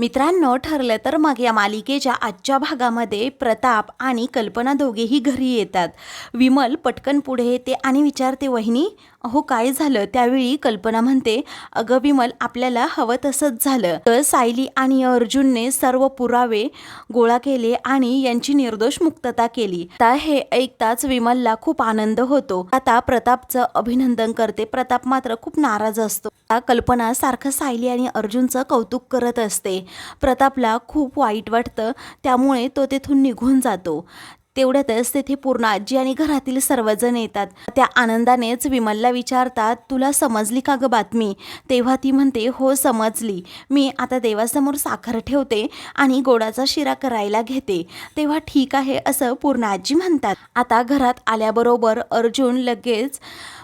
मित्रांनो ठरलं तर मग या मालिकेच्या आजच्या भागामध्ये प्रताप आणि कल्पना दोघेही घरी येतात. विमल पटकन पुढे येते आणि विचारते वहिनी अहो काय झालं? त्यावेळी कल्पना म्हणते अगं विमल आपल्याला हवं तसंच झालं. तर सायली आणि अर्जुनने सर्व पुरावे गोळा केले आणि यांची निर्दोष मुक्तता केली. तर हे ऐकताच विमलला खूप आनंद होतो. आता प्रतापचं अभिनंदन करते. प्रताप मात्र खूप नाराज असतो. कल्पना सारखं सायली आणि अर्जुनचं कौतुक करत असते. प्रतापला खूप वाईट वाटतं. त्यामुळे तो तेथून निघून जातो. तेवढ्यातच तेथे पूर्ण आजी आणि घरातील सर्वजण येतात. त्या आनंदानेच विमलला विचारतात तुला समजली का ग बातमी? तेव्हा ती म्हणते हो समजली. मी आता देवासमोर साखर ठेवते आणि गोडाचा शिरा करायला घेते. तेव्हा ठीक आहे असं पूर्ण आजी म्हणतात. आता घरात आल्याबरोबर अर्जुन लगेच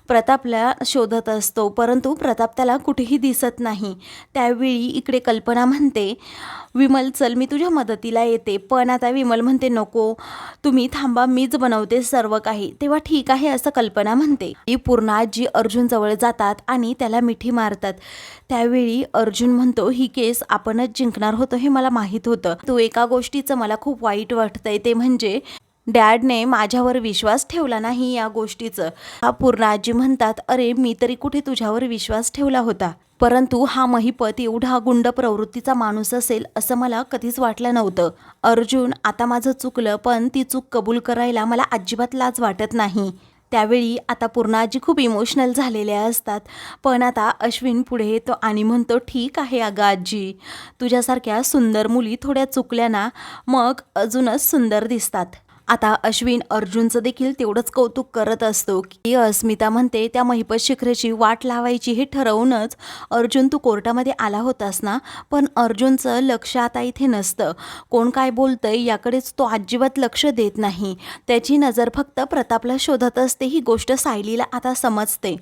प्रतापला शोधत असतो परंतु प्रताप त्याला कुठेही दिसत नाही. त्यावेळी इकडे कल्पना म्हणते विमल चल मी तुझ्या मदतीला येते. पण आता विमल म्हणते नको तुम्ही थांबा मीच बनवते सर्व काही. तेव्हा ठीक आहे असं कल्पना म्हणते. ही पूर्ण आजी अर्जुन जवळ जातात आणि त्याला मिठी मारतात. त्यावेळी अर्जुन म्हणतो ही केस आपणच जिंकणार होतो हे मला माहीत होतं. तू एका गोष्टीचं मला खूप वाईट वाटतंय. ते म्हणजे डॅडने माझ्यावर विश्वास ठेवला नाही या गोष्टीचं. हा पूर्ण आजी म्हणतात अरे मी तरी कुठे तुझ्यावर विश्वास ठेवला होता? परंतु हा महिपत एवढा गुंड प्रवृत्तीचा माणूस असेल असं मला कधीच वाटलं नव्हतं. अर्जुन आता माझं चुकलं पण ती चूक कबूल करायला मला अजिबात लाज वाटत नाही. त्यावेळी आता पूर्णाजी खूप इमोशनल झालेल्या असतात. पण आता अश्विन पुढे येतो आणि म्हणतो ठीक आहे अगं आजी. तुझ्यासारख्या सुंदर मुली थोड्या चुकल्या ना मग अजूनच सुंदर दिसतात. आता अश्विन अर्जुनचं देखील तेवढंच कौतुक करत असतो की अस्मिता म्हणते त्या महिपत शिखरेची वाट लावायची हे ठरवूनच अर्जुन तू कोर्टामध्ये आला होतास ना? पण अर्जुनचं लक्ष आता इथे नसतं. कोण काय बोलतंय याकडेच तो अजिबात लक्ष देत नाही. त्याची नजर फक्त प्रतापला शोधत असते ही गोष्ट सायलीला आता समजते.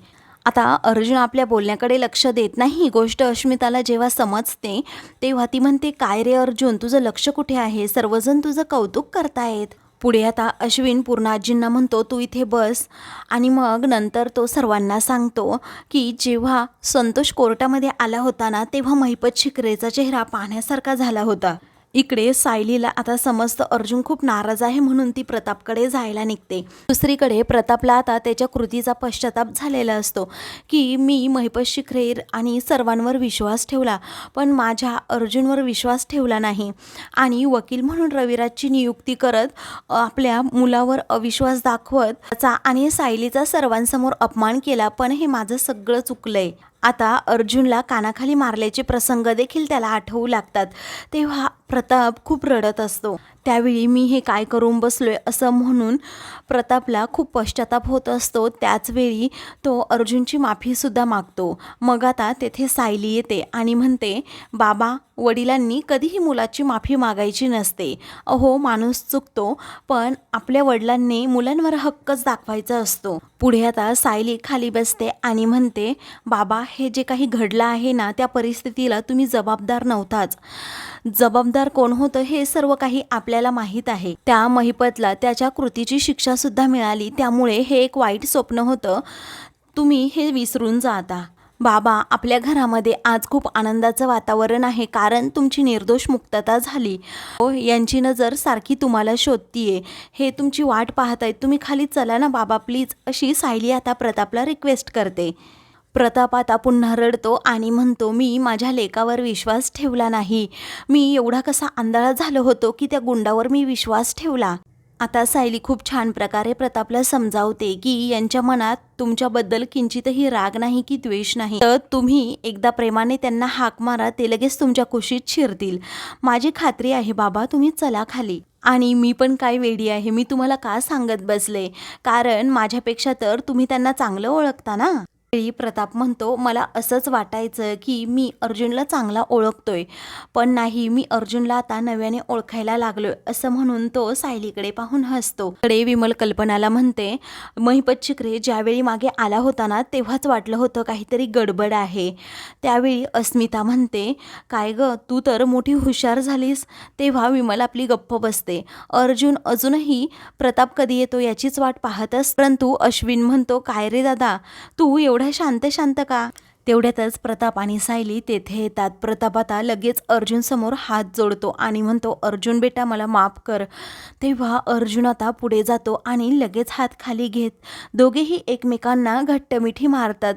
आता अर्जुन आपल्या बोलण्याकडे लक्ष देत नाही. ही गोष्ट अश्मिताला जेव्हा समजते तेव्हा ती म्हणते काय रे अर्जुन तुझं लक्ष कुठे आहे? सर्वजण तुझं कौतुक करतायत. पुढे आता अश्विन पूर्णाजींना म्हणतो तू इथे बस. आणि मग नंतर तो सर्वांना सांगतो की जेव्हा संतोष कोर्टामध्ये आला होता ना तेव्हा महिपत शिकरेचा चेहरा पाहण्यासारखा झाला होता. इकडे सायलीला आता समजतं अर्जुन खूप नाराज आहे म्हणून ती प्रतापकडे जायला निघते. दुसरीकडे प्रतापला आता त्याच्या कृतीचा पश्चाताप झालेला असतो की मी महिपत शिखरेर आणि सर्वांवर विश्वास ठेवला पण माझ्या अर्जुनवर विश्वास ठेवला नाही. आणि वकील म्हणून रविराजची नियुक्ती करत आपल्या मुलावर अविश्वास दाखवत त्याचा आणि सायलीचा सर्वांसमोर अपमान केला पण हे माझं सगळं चुकलंय. आता अर्जुनला कानाखाली मारल्याचे प्रसंग देखील त्याला आठवू लागतात. तेव्हा प्रताप खूप रडत असतो. त्यावेळी मी हे काय करून बसलो आहे असं म्हणून प्रतापला खूप पश्चाताप होत असतो. त्याचवेळी तो अर्जुनची माफीसुद्धा मागतो. मग आता तेथे सायली येते आणि म्हणते बाबा वडिलांनी कधीही मुलाची माफी मागायची नसते. अहो माणूस चुकतो पण आपल्या वडिलांनी मुलांवर हक्कच दाखवायचा असतो. पुढे आता सायली खाली बसते आणि म्हणते बाबा हे जे काही घडलं आहे ना त्या परिस्थितीला तुम्ही जबाबदार नव्हताच. जबाबदार कोण होतं हे सर्व काही आपल्या आपल्याला माहीत आहे. त्या महिपतला त्याच्या कृतीची शिक्षा सुद्धा मिळाली. त्यामुळे हे एक वाईट स्वप्न होतं. तुम्ही हे विसरून जा आता. बाबा आपल्या घरामध्ये आज खूप आनंदाचं वातावरण आहे. कारण तुमची निर्दोष मुक्तता झाली. हो यांची नजर सारखी तुम्हाला शोधतीये. हे तुमची वाट पाहत आहेत तुम्ही खाली चला ना बाबा प्लीज. अशी सायली आता प्रतापला रिक्वेस्ट करते. प्रताप आता पुन्हा रडतो आणि म्हणतो मी माझ्या लेकावर विश्वास ठेवला नाही. मी एवढा कसा आंधळा झालो होतो की त्या गुंडावर मी विश्वास ठेवला? आता सायली खूप छान प्रकारे प्रतापला समजावते की यांच्या मनात तुमच्याबद्दल किंचितही राग नाही की द्वेष नाही. तर तुम्ही एकदा प्रेमाने त्यांना हाक मारा ते लगेच तुमच्या कुशीत शिरतील. माझी खात्री आहे बाबा तुम्ही चला खाली. आणि मी पण काय वेडी आहे मी तुम्हाला का सांगत बसले? कारण माझ्यापेक्षा तर तुम्ही त्यांना चांगलं ओळखता ना? वेळी प्रताप म्हणतो मला असंच वाटायचं की मी अर्जुनला चांगला ओळखतोय पण नाही मी अर्जुनला आता नव्याने ओळखायला लागलोय असं म्हणून तो सायलीकडे पाहून हसतो. कडे विमल कल्पनाला म्हणते महिपत शिकरे ज्यावेळी मागे आला होता ना तेव्हाच वाटलं होतं काहीतरी गडबड आहे. त्यावेळी अस्मिता म्हणते काय ग तू तर मोठी हुशार झालीस. तेव्हा विमल आपली गप्प बसते अर्जुन अजूनही प्रताप कधी येतो याचीच वाट पाहतस परंतु अश्विन म्हणतो काय रे दादा तू एवढं शांत शांत का तेवढ्यातच प्रताप आणि सायली तेथे येतात. प्रताप आता लगेच अर्जुन समोर हात जोडतो आणि म्हणतो अर्जुन बेटा मला माफ कर. तेव्हा अर्जुन आता पुढे जातो आणि लगेच हात खाली घेत. दोघेही एकमेकांना घट्ट मिठी मारतात.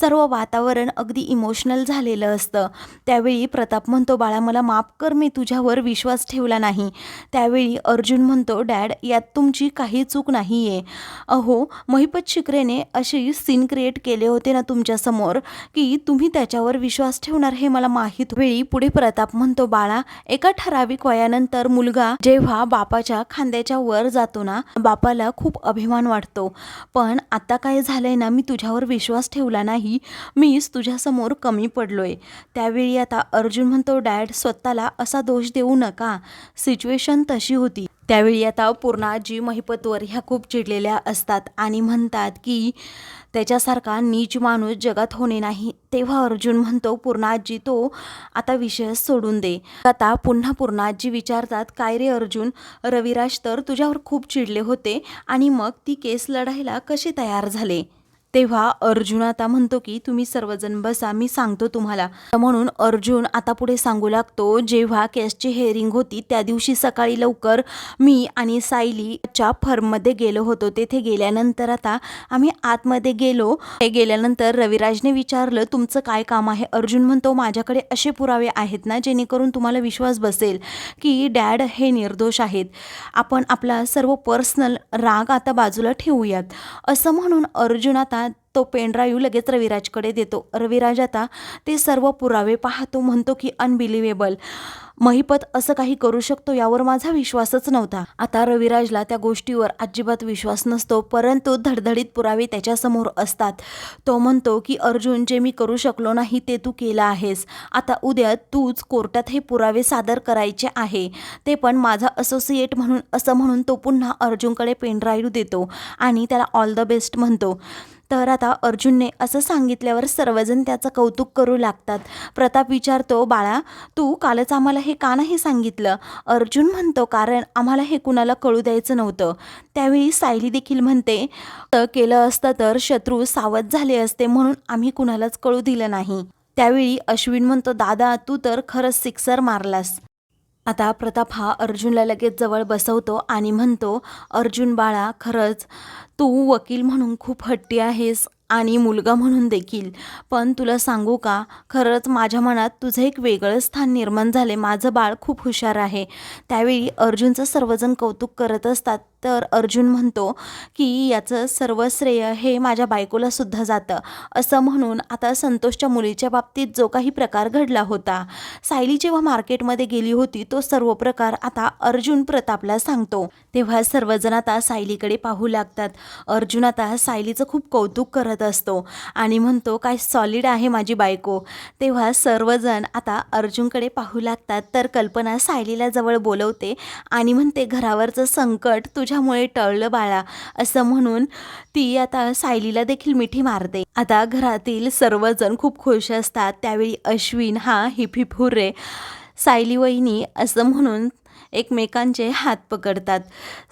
सर्व वातावरण अगदी इमोशनल झालेलं असतं. त्यावेळी प्रताप म्हणतो बाळा मला माफ कर मी तुझ्यावर विश्वास ठेवला नाही. त्यावेळी अर्जुन म्हणतो डॅड यात तुमची काही चूक नाही आहे अहो महिपत शिकरेने अशी सीन क्रिएट केले होते ना तुमच्यासमोर? की तुम्ही त्याच्यावर विश्वास ठेवणार हे मला माहीत वेळी पुढे प्रताप म्हणतो बाळा एका ठराविक वयानंतर मुलगा जेव्हा बापाच्या खांद्याच्या वर जातो ना बापाला खूप अभिमान वाटतो. पण आता काय झालंय ना मी तुझ्यावर विश्वास ठेवला नाही. मीच तुझ्यासमोर कमी पडलोय. त्यावेळी आता अर्जुन म्हणतो डॅड स्वतःला असा दोष देऊ नका. सिच्युएशन तशी होती. त्यावेळी आता पूर्णाजी महिपतवर ह्या खूप चिडलेल्या असतात आणि म्हणतात की त्याच्यासारखा नीच माणूस जगात होणे नाही. तेव्हा अर्जुन म्हणतो पूर्णाजी तो आता विषय सोडून दे. आता पुन्हा पूर्णाजी विचारतात काय रे अर्जुन रविराज तर तुझ्यावर खूप चिडले होते आणि मग ती केस लढायला कसे तयार झाले? तेव्हा अर्जुन आता म्हणतो की तुम्ही सर्वजण बसा मी सांगतो तुम्हाला. म्हणून अर्जुन आता पुढे सांगू लागतो जेव्हा केसची हेअरिंग होती त्या दिवशी सकाळी लवकर मी आणि सायलीच्या फर्ममध्ये गेलो होतो. तेथे गेल्यानंतर आता आम्ही आतमध्ये गेलो. ते गेल्यानंतर रविराजने विचारलं तुमचं काय काम आहे? अर्जुन म्हणतो माझ्याकडे असे पुरावे आहेत ना जेणेकरून तुम्हाला विश्वास बसेल की डॅड हे निर्दोष आहेत. आपण आपला सर्व पर्सनल राग आता बाजूला ठेवूयात. असं म्हणून अर्जुन आता that तो पेनड्राईव्ह लगेच रविराजकडे देतो. रविराज आता ते सर्व पुरावे पाहतो म्हणतो की अनबिलिव्हेबल महिपत असं काही करू शकतो यावर माझा विश्वासच नव्हता. आता रविराजला त्या गोष्टीवर अजिबात विश्वास नसतो परंतु धडधडीत पुरावे त्याच्यासमोर असतात. तो म्हणतो की अर्जुन जे मी करू शकलो नाही ते तू केलं आहेस. आता उद्या तूच कोर्टात हे पुरावे सादर करायचे आहे. ते पण माझा असोसिएट म्हणून असं म्हणून तो पुन्हा अर्जुनकडे पेनड्राईव्ह देतो आणि त्याला ऑल द बेस्ट म्हणतो. तर आता अर्जुनने असं सांगितल्यावर सर्वजण त्याचं कौतुक करू लागतात. प्रताप विचारतो बाळा तू कालच आम्हाला हे का नाही सांगितलं? अर्जुन म्हणतो कारण आम्हाला हे कुणाला कळू द्यायचं नव्हतं. त्यावेळी सायली देखील म्हणते "तर केलं असतं तर शत्रू सावध झाले असते म्हणून आम्ही कुणालाच कळू दिलं नाही. त्यावेळी अश्विन म्हणतो दादा तू तर खरंच सिक्सर मारलास. आता प्रताप हा अर्जुनला लगेच जवळ बसवतो आणि म्हणतो अर्जुन बाळा खरंच तू वकील म्हणून खूप हट्टी आहेस आणि मुलगा म्हणून देखील. पण तुला सांगू का खरंच माझ्या मनात तुझं एक वेगळं स्थान निर्माण झाले माझं बाळ खूप हुशार आहे. त्यावेळी अर्जुनचं सर्वजण कौतुक करत असतात. तर अर्जुन म्हणतो की याचं सर्व श्रेय हे माझ्या बायकोला सुद्धा जातं. असं म्हणून आता संतोषच्या मुलीच्या बाबतीत जो काही प्रकार घडला होता सायली जेव्हा मार्केटमध्ये गेली होती तो सर्व प्रकार आता अर्जुन प्रतापला सांगतो. तेव्हा सर्वजण आता सायलीकडे पाहू लागतात. अर्जुन आता सायलीचं खूप कौतुक करत असतो आणि म्हणतो काय सॉलिड आहे माझी बायको. तेव्हा सर्वजण आता अर्जुनकडे पाहू लागतात. तर कल्पना सायलीला जवळ बोलवते आणि म्हणते घरावरचं संकट तुझ्यामुळे टळलं बाळा असं म्हणून ती आता सायलीला देखील मिठी मारते. आता घरातील सर्वजण खूप खुश असतात. त्यावेळी अश्विन हा हिप हुर्रे सायली वहिनी असं म्हणून एकमेकांचे हात पकडतात.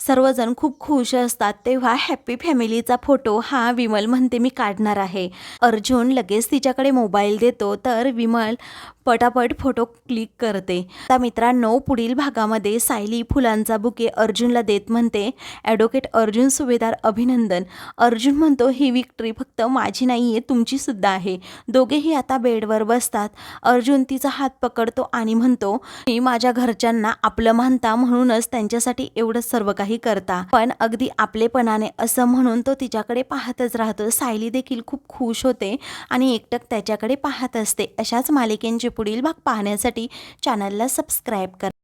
सर्वजण खूप खुश असतात. तेव्हा हॅपी फॅमिलीचा फोटो हा विमल म्हणते मी काढणार आहे. अर्जुन लगेच तिच्याकडे मोबाईल देतो. तर विमल पटापट फोटो क्लिक करते. आता मित्रांनो पुढील भागामध्ये सायली फुलांचा बुके अर्जुनला देत म्हणते. ॲडव्होकेट अर्जुन सुभेदार अभिनंदन. अर्जुन म्हणतो ही विक्ट्री फक्त माझी नाही आहे तुमची सुद्धा आहे. दोघेही आता बेडवर बसतात. अर्जुन तिचा हात पकडतो आणि म्हणतो मी माझ्या घरच्यांना आपलं मानता म्हणूनच त्यांच्यासाठी एवढं सर्व काही करता. पण अगदी आपलेपणाने असं म्हणून तो तिच्याकडे पाहतच राहतो. सायली देखील खूप खुश होते आणि एकटक त्याच्याकडे पाहत असते. अशाच मालिकेंची पुढील भाग पाहण्यासाठी चॅनलला सबस्क्राईब करा.